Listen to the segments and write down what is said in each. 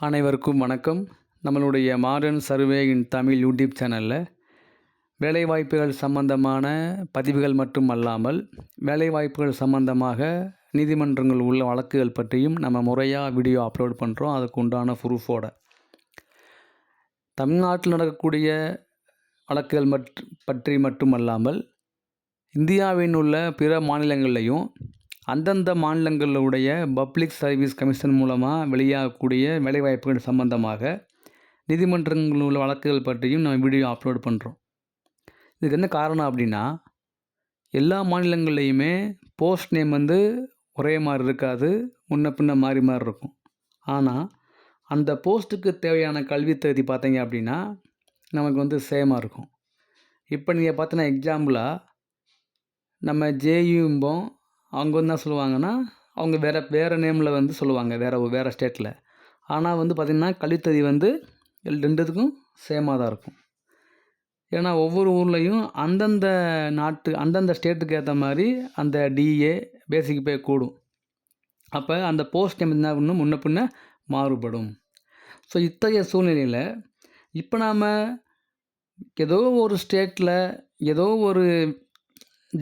அனைவருக்கும் வணக்கம். நம்மளுடைய modern survey in Tamil YouTube சேனலில் வேலைவாய்ப்புகள் சம்பந்தமான பதிவுகள் மட்டும் அல்லாமல் வேலைவாய்ப்புகள் சம்பந்தமாக நீதிமன்றங்கள் உள்ள வழக்குகள் பற்றியும் நம்ம முறையாக வீடியோ அப்லோட் பண்ணுறோம் அதுக்கு உண்டான ப்ரூஃபோட தமிழ்நாட்டில் நடக்கக்கூடிய வழக்குகள் மட் பற்றி மட்டுமல்லாமல் இந்தியாவின் உள்ள பிற மாநிலங்கள்லையும் அந்தந்த மாநிலங்களுடைய பப்ளிக் சர்வீஸ் கமிஷன் மூலமாக வெளியாகக்கூடிய வேலைவாய்ப்புகள் சம்பந்தமாக நீதிமன்றங்களில் உள்ள வழக்குகள் பற்றியும் நம்ம வீடியோ அப்லோட் பண்ணுறோம் இதுக்கு என்ன காரணம் அப்படின்னா எல்லா மாநிலங்கள்லேயுமே போஸ்ட் நேம் வந்து ஒரே மாதிரி இருக்காது முன்ன பின்ன மாறி மாறி இருக்கும். ஆனால் அந்த போஸ்ட்டுக்கு தேவையான கல்வி தகுதி பார்த்தீங்க அப்படின்னா நமக்கு வந்து சேமாக இருக்கும். இப்போ நீங்கள் பார்த்தீங்கன்னா எக்ஸாம்பிளாக நம்ம ஜேயும்போம் அவங்க என்ன சொல்லுவாங்கன்னா அவங்க வேறு வேறு நேமில் வந்து சொல்லுவாங்க வேறு வேறு ஸ்டேட்டில் ஆனால் வந்து பார்த்திங்கன்னா கழித்ததி வந்து எல் ரெண்டுத்துக்கும் சேமாக தான் இருக்கும். ஏன்னா ஒவ்வொரு ஊர்லேயும் அந்தந்த நாட்டு அந்தந்த ஸ்டேட்டுக்கு ஏற்ற மாதிரி அந்த டிஏ பேசிக் பே கூடும். அப்போ அந்த போஸ்ட் நேம் என்ன பண்ணும்? முன்ன பின்ன மாறுபடும். ஸோ இத்தகைய சூழ்நிலையில் இப்போ நாம் ஏதோ ஒரு ஸ்டேட்டில் ஏதோ ஒரு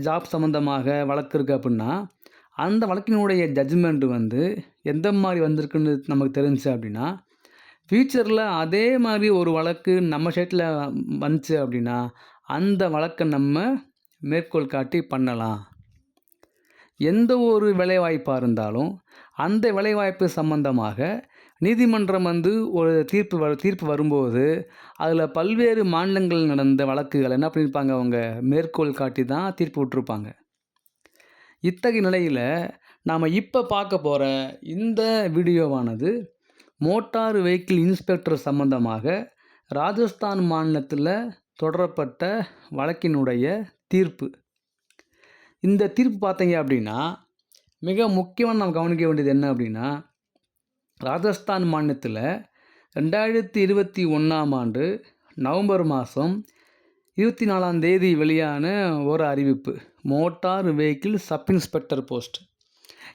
ஜாப் சம்மந்தமாக வழக்கு இருக்குது அப்படின்னா அந்த வழக்கினுடைய ஜட்ஜ்மெண்ட் வந்து எந்த மாதிரி வந்திருக்குன்னு நமக்கு தெரிஞ்சு அப்படின்னா ஃப்யூச்சரில் அதே மாதிரி ஒரு வழக்கு நம்ம ஸ்டேட்டில் வந்துச்சு அப்படின்னா அந்த வழக்கை நம்ம மேற்கோள் காட்டி பண்ணலாம். எந்த ஒரு வேலைவாய்ப்பாக இருந்தாலும் அந்த வேலைவாய்ப்பு சம்மந்தமாக நீதிமன்றம் வந்து ஒரு தீர்ப்பு வ தீர்ப்பு வரும்போது அதில் பல்வேறு மாநிலங்கள் நடந்த வழக்குகள் என்ன பண்ணியிருப்பாங்க அவங்க மேற்கோள் காட்டி தான் தீர்ப்பு விட்டுருப்பாங்க. இத்தகைய நிலையில் நாம் இப்போ பார்க்க போகிற இந்த வீடியோவானது மோட்டார் வெஹிக்கிள் இன்ஸ்பெக்டர் சம்பந்தமாக ராஜஸ்தான் மாநிலத்தில் தொடரப்பட்ட வழக்கினுடைய தீர்ப்பு. இந்த தீர்ப்பு பார்த்தீங்க அப்படின்னா மிக முக்கியமாக நாம் கவனிக்க வேண்டியது என்ன அப்படின்னா ராஜஸ்தான் மாநிலத்தில் ரெண்டாயிரத்தி இருபத்தி ஒன்றாம் ஆண்டு நவம்பர் மாதம் இருபத்தி நாலாம் தேதி வெளியான ஒரு அறிவிப்பு. Motor vehicle sub inspector post.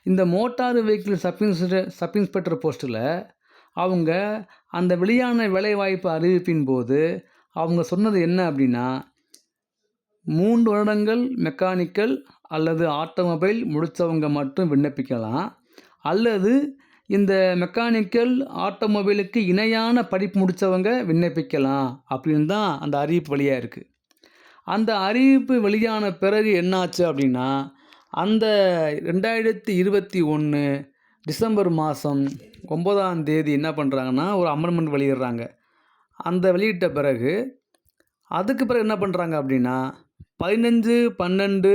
இந்த motor vehicle sub inspector sub inspector போஸ்ட்டில் அவங்க அந்த வெளியான வேலைவாய்ப்பு அறிவிப்பின் போது அவங்க சொன்னது என்ன அப்படின்னா மூன்று வருடங்கள் மெக்கானிக்கல் அல்லது ஆட்டோமொபைல் முடித்தவங்க மட்டும் விண்ணப்பிக்கலாம் அல்லது இந்த மெக்கானிக்கல் ஆட்டோமொபைலுக்கு இணையான படிப்பு முடித்தவங்க விண்ணப்பிக்கலாம் அப்படின்னு தான் அந்த அறிவிப்பு வழியாக இருக்குது அந்த அறிவிப்பு வெளியான பிறகு என்னாச்சு அப்படின்னா அந்த ரெண்டாயிரத்தி இருபத்தி ஒன்று டிசம்பர் மாதம் ஒம்பதாம் தேதி என்ன பண்ணுறாங்கன்னா ஒரு அமெண்ட்மெண்ட் வெளியிடுறாங்க. அந்த வெளியிட்ட பிறகு அதுக்கு பிறகு என்ன பண்ணுறாங்க அப்படின்னா பதினஞ்சு பன்னெண்டு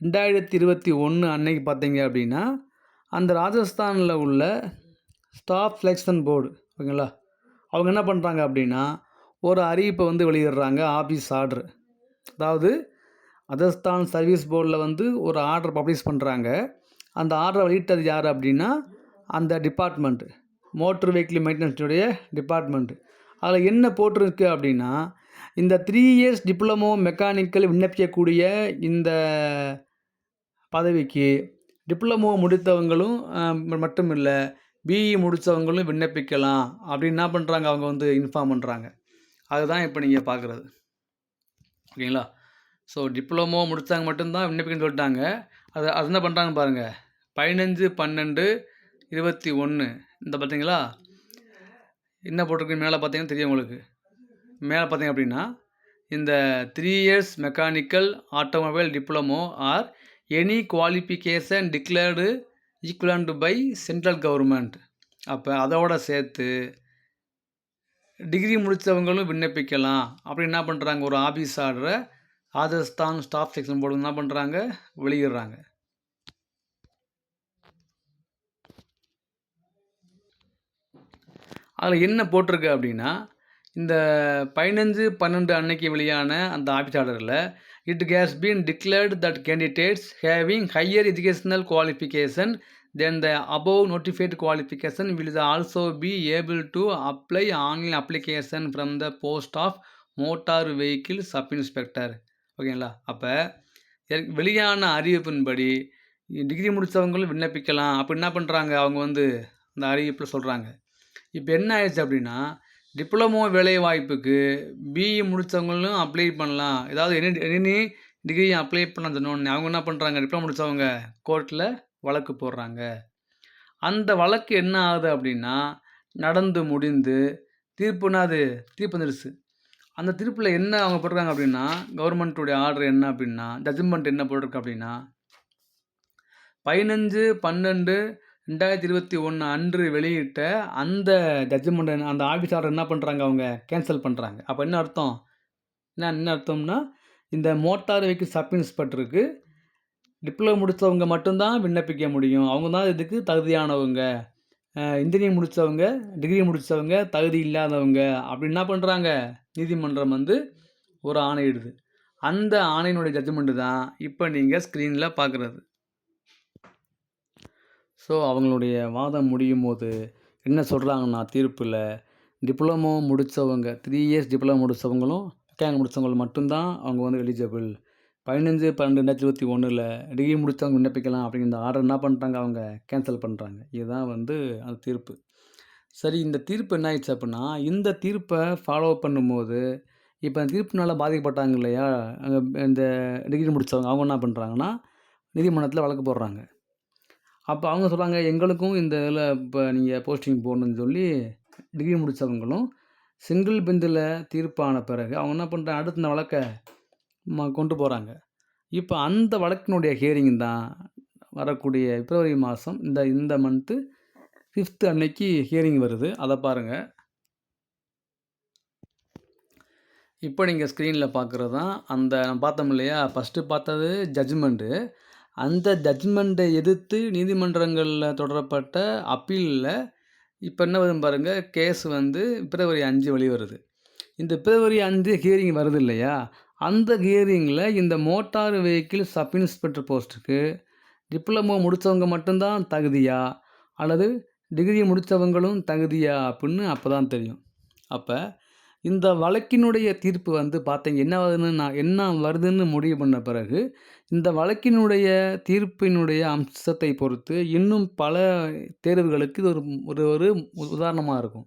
ரெண்டாயிரத்தி இருபத்தி ஒன்று அன்னைக்கு பார்த்தீங்க அப்படின்னா அந்த ராஜஸ்தானில் உள்ள ஸ்டாஃப் செலெக்ஷன் போர்டு ஓகேங்களா? அவங்க என்ன பண்ணுறாங்க அப்படின்னா ஒரு அறிவிப்பை வந்து வெளியிடுறாங்க ஆஃபீஸ் ஆர்டர். அதாவது ராஜஸ்தான் சர்வீஸ் போர்டில் வந்து ஒரு ஆர்டர் பப்ளிஷ் பண்ணுறாங்க அந்த ஆர்டரை வெளியிட்டது யார் அப்படின்னா அந்த டிபார்ட்மெண்ட்டு மோட்ரு வெஹிக்கிள் மெயின்டெனன்ஸுடைய டிபார்ட்மெண்ட்டு அதில் என்ன போட்டிருக்கு அப்படின்னா இந்த த்ரீ இயர்ஸ் டிப்ளமோ மெக்கானிக்கல் விண்ணப்பிக்கக்கூடிய இந்த பதவிக்கு டிப்ளமோ முடித்தவங்களும் மட்டும் இல்லை பிஇ முடித்தவங்களும் விண்ணப்பிக்கலாம். அப்படின்னு என்ன பண்ணுறாங்க அவங்க வந்து இன்ஃபார்ம் பண்ணுறாங்க அதுதான் இப்போ நீங்கள் பார்க்குறது ஓகேங்களா? ஸோ டிப்ளமோ முடித்தாங்க மட்டும்தான் விண்ணப்பிக்கணும்னு சொல்லிட்டாங்க. அது அது என்ன பண்ணுறாங்க பாருங்கள் பதினஞ்சு பன்னெண்டு இருபத்தி ஒன்று இந்த பார்த்தீங்களா? என்ன போட்டிருக்கு? மேலே பார்த்தீங்கன்னா தெரியும் உங்களுக்கு. மேலே பார்த்தீங்க அப்படின்னா இந்த three years mechanical automobile diploma or any qualification declared equivalent by central government அப்போ அதோட சேர்த்து டிகிரி முடித்தவங்களும் விண்ணப்பிக்கலாம். அப்படி என்ன பண்ணுறாங்க ஒரு ஆஃபீஸ் ஆர்டரை ராஜஸ்தான் ஸ்டாஃப் செக்ஷன் போர்டு என்ன பண்ணுறாங்க வெளியிடுறாங்க. அதில் என்ன போட்டிருக்கு அப்படின்னா இந்த பதினஞ்சு பன்னெண்டு அன்னைக்கு வெளியான அந்த ஆஃபீஸ் ஆர்டரில் it has been declared that candidates having higher educational qualification then the above notified qualification will also be able to apply online application from the post of motor vehicle sub inspector ஓகேங்களா அப்போ வெளியான அறிவிப்பின்படி degree முடித்தவங்களும் விண்ணப்பிக்கலாம். அப்போ என்ன பண்ணுறாங்க அவங்க வந்து அந்த அறிவிப்பில் சொல்கிறாங்க இப்போ என்ன ஆயிடுச்சு அப்படின்னா டிப்ளமோ வேலைவாய்ப்புக்கு பிஇ முடித்தவங்களும் அப்ளை பண்ணலாம். ஏதாவது எனி எனி டிகிரி அப்ளை பண்ண சொன்னோடனே அவங்க என்ன பண்ணுறாங்க டிப்ளமோ முடித்தவங்க கோர்ட்டில் வழக்கு போடுறாங்க. அந்த வழக்கு என்ன ஆகுது அப்படின்னா நடந்து முடிந்து தீர்ப்புனா அது? தீர்ப்பு வந்துடுச்சு அந்த தீர்ப்பில் என்ன அவங்க போட்டிருக்காங்க அப்படின்னா கவர்மெண்ட்டுடைய ஆர்டர் என்ன அப்படின்னா ஜட்ஜ்மெண்ட் என்ன போட்டிருக்கு அப்படின்னா பதினஞ்சு பன்னெண்டு ரெண்டாயிரத்தி இருபத்தி ஒன்று அன்று வெளியிட்ட அந்த ஜட்ஜ்மெண்ட் அந்த ஆஃபீஸ் ஆர்டர் என்ன பண்ணுறாங்க அவங்க? கேன்சல் பண்ணுறாங்க அப்போ என்ன அர்த்தம்? என்ன என்ன அர்த்தம்னா இந்த மோட்டார் வெஹிக்கிள் சப் இன்ஸ்பெக்டருக்கு டிப்ளமோ முடித்தவங்க மட்டும்தான் விண்ணப்பிக்க முடியும். அவங்க தான் இதுக்கு தகுதியானவங்க. இன்ஜினியரிங் முடித்தவங்க டிகிரி முடித்தவங்க தகுதி இல்லாதவங்க. அப்படி என்ன பண்ணுறாங்க நீதிமன்றம் வந்து ஒரு ஆணையிடுது. அந்த ஆணையினுடைய ஜட்ஜ்மெண்ட்டு தான் இப்போ நீங்கள் ஸ்க்ரீனில் பார்க்குறது ஸோ அவங்களுடைய வாதம் முடியும் போது என்ன சொல்கிறாங்கன்னா தீர்ப்பில் டிப்ளமோ முடித்தவங்க த்ரீ இயர்ஸ் டிப்ளமோ முடித்தவங்களும் மெக்கானிக் முடித்தவங்க மட்டும்தான் அவங்க வந்து எலிஜிபிள் பதினஞ்சு பன்னெண்டு ரெண்டாயிரத்தி இருபத்தி ஒன்றில் டிகிரி முடித்தவங்க விண்ணப்பிக்கலாம் அப்படிங்கிற ஆர்டர் என்ன பண்ணுறாங்க அவங்க கேன்சல் பண்ணுறாங்க இதுதான் வந்து அந்த தீர்ப்பு. சரி இந்த தீர்ப்பு என்ன ஆயிடுச்சு அப்படின்னா இந்த தீர்ப்பை ஃபாலோ பண்ணும்போது இப்போ அந்த தீர்ப்புனால பாதிக்கப்பட்டாங்க இல்லையா அங்கே இந்த டிகிரி முடித்தவங்க அவங்க என்ன பண்ணுறாங்கன்னா நீதிமன்றத்தில் வழக்கு போடுறாங்க. அப்போ அவங்க சொல்கிறாங்க எங்களுக்கும் இந்த இதில் இப்போ நீங்கள் போஸ்டிங் போடணுன்னு சொல்லி டிகிரி முடித்தவங்களும் சிங்கிள் பெஞ்சில் தீர்ப்பான பிறகு அவங்க என்ன பண்ணுறாங்க அடுத்த இந்த வழக்கை ம கொண்டு போகிறாங்க இப்போ அந்த வழக்கினுடைய ஹியரிங் தான் வரக்கூடிய பிப்ரவரி மாதம் இந்த இந்த மந்த்து ஃபிஃப்த்து அன்னைக்கு ஹியரிங் வருது. அதை பாருங்கள் இப்போ நீங்கள் ஸ்க்ரீனில் பார்க்குறது தான் அந்த நம்ம பார்த்தோம் இல்லையா? ஃபஸ்ட்டு பார்த்தது ஜட்ஜ்மெண்ட்டு அந்த ஜட்ஜ்மெண்ட்டை எதிர்த்து நீதிமன்றங்களில் தொடரப்பட்ட அப்பீலில் இப்போ என்ன வரும் பாருங்கள் கேஸ் வந்து பிப்ரவரி அஞ்சு வெளிவருது இந்த பிப்ரவரி அஞ்சு ஹியரிங் வருது இல்லையா? அந்த ஹியரிங்கில் இந்த மோட்டார் வெஹிக்கிள் சப் இன்ஸ்பெக்டர் போஸ்ட்டுக்கு டிப்ளமோ முடித்தவங்க மட்டும்தான் தகுதியா? அல்லது டிகிரி முடித்தவங்களும் தகுதியா அப்படின்னு அப்போ தான் தெரியும். அப்போ இந்த வழக்கினுடைய தீர்ப்பு வந்து பார்த்தீங்க என்ன வருதுன்னு நான் என்ன வருதுன்னு முடிவு பண்ண பிறகு இந்த வழக்கினுடைய தீர்ப்பினுடைய அம்சத்தை பொறுத்து இன்னும் பல தேர்வுகளுக்கு இது ஒரு ஒரு ஒரு உதாரணமாக இருக்கும்.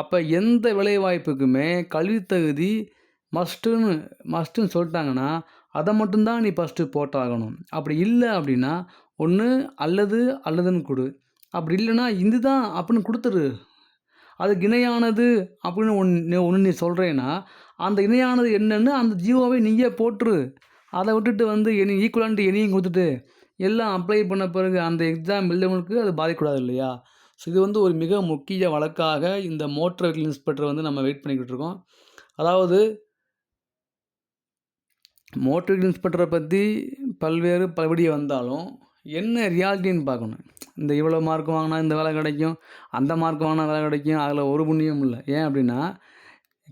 அப்போ எந்த வேலைவாய்ப்புக்குமே கல்வி தகுதி மஸ்ட்டுன்னு மஸ்ட்டுன்னு சொல்லிட்டாங்கன்னா அதை மட்டும்தான் நீ ஃபஸ்ட்டு போட்டாகணும். அப்படி இல்லை அப்படின்னா ஒன்று அல்லது அல்லதுன்னு கொடு. அப்படி இல்லைன்னா இதுதான் அப்படின்னு கொடுத்துரு. அதுக்கு இணையானது அப்படின்னு ஒன்று ஒன்று நீ சொல்கிறேன்னா அந்த இணையானது என்னென்னு அந்த ஜீவோவை நீயே போட்டுரு. அதை விட்டுட்டு வந்து எனி ஈக்குவலான்ட்டு எனியும் கொடுத்துட்டு எல்லாம் அப்ளை பண்ண பிறகு அந்த எக்ஸாம் எழுதவங்களுக்கு அது பாதிக்கூடாது இல்லையா? ஸோ இது வந்து ஒரு மிக முக்கிய வழக்காக இந்த மோட்டர் வெஹிக்கிள் இன்ஸ்பெக்டர் வந்து நம்ம வெயிட் பண்ணிக்கிட்டு இருக்கோம். அதாவது மோட்டர் வெஹிக்கிள் இன்ஸ்பெக்டரை பற்றி பல்வேறு பலபடியை வந்தாலும் என்ன ரியாலிட்டின்னு பார்க்கணும். இந்த இவ்வளோ மார்க் வாங்கினா இந்த வேலை கிடைக்கும் அந்த மார்க் வாங்கினா வேலை கிடைக்கும் அதில் ஒரு புண்ணியம் இல்லை. ஏன் அப்படின்னா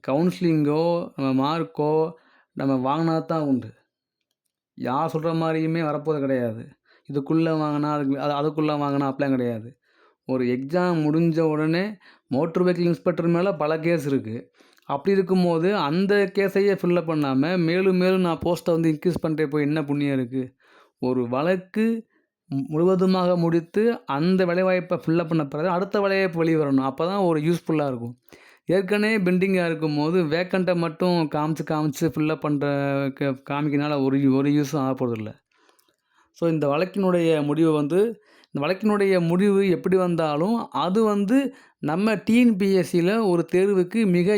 கவுன்சிலிங்கோ நம்ம மார்க்கோ நம்ம வாங்கினா தான் உண்டு. யார் சொல்கிற மாதிரியுமே வரப்போது கிடையாது. இதுக்குள்ளே வாங்கினா அதுக்கு அது அதுக்குள்ளே வாங்கினா அப்படிலாம் கிடையாது. ஒரு எக்ஸாம் முடிஞ்ச உடனே மோட்ரு வெஹிக்கிள் இன்ஸ்பெக்டர் மேலே பல கேஸ் இருக்குது அப்படி இருக்கும்போது அந்த கேஸையே ஃபில்லப் பண்ணாமல் மேலும் மேலும் நான் போஸ்ட்டை வந்து இன்க்ரீஸ் பண்ணிட்டே போய் என்ன புண்ணியம் இருக்குது ஒரு வழக்கு முழுவதுமாக முடித்து அந்த வேலைவாய்ப்பை ஃபில்லப் பண்ண பிறகு அடுத்த வேலைவாய்ப்பு வெளியே வரணும். அப்போ தான் ஒரு யூஸ்ஃபுல்லாக இருக்கும். ஏற்கனவே பெண்டிங்காக இருக்கும்போது வேக்கண்ட்டை மட்டும் காமிச்சு காமிச்சு ஃபில்லப் பண்ணுற காமிக்கனால ஒரு ஒரு யூஸும் ஆக போகிறதில்ல ஸோ இந்த வழக்கினுடைய முடிவு வந்து இந்த வழக்கினுடைய முடிவு எப்படி வந்தாலும் அது வந்து நம்ம டிஎன்பிஎஸ்சியில் ஒரு தேர்வுக்கு மிக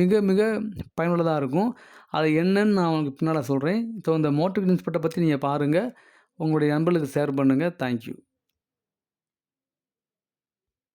மிக மிக பயனுள்ளதாக இருக்கும். அது என்னன்னு நான் உங்களுக்கு பின்னால் சொல்கிறேன் ஸோ இந்த மோட்டர் இன்ஸ்பெக்டரை பற்றி நீங்கள் பாருங்கள் உங்களுடைய நண்பர்களுக்கு ஷேர் பண்ணுங்கள் தேங்க்யூ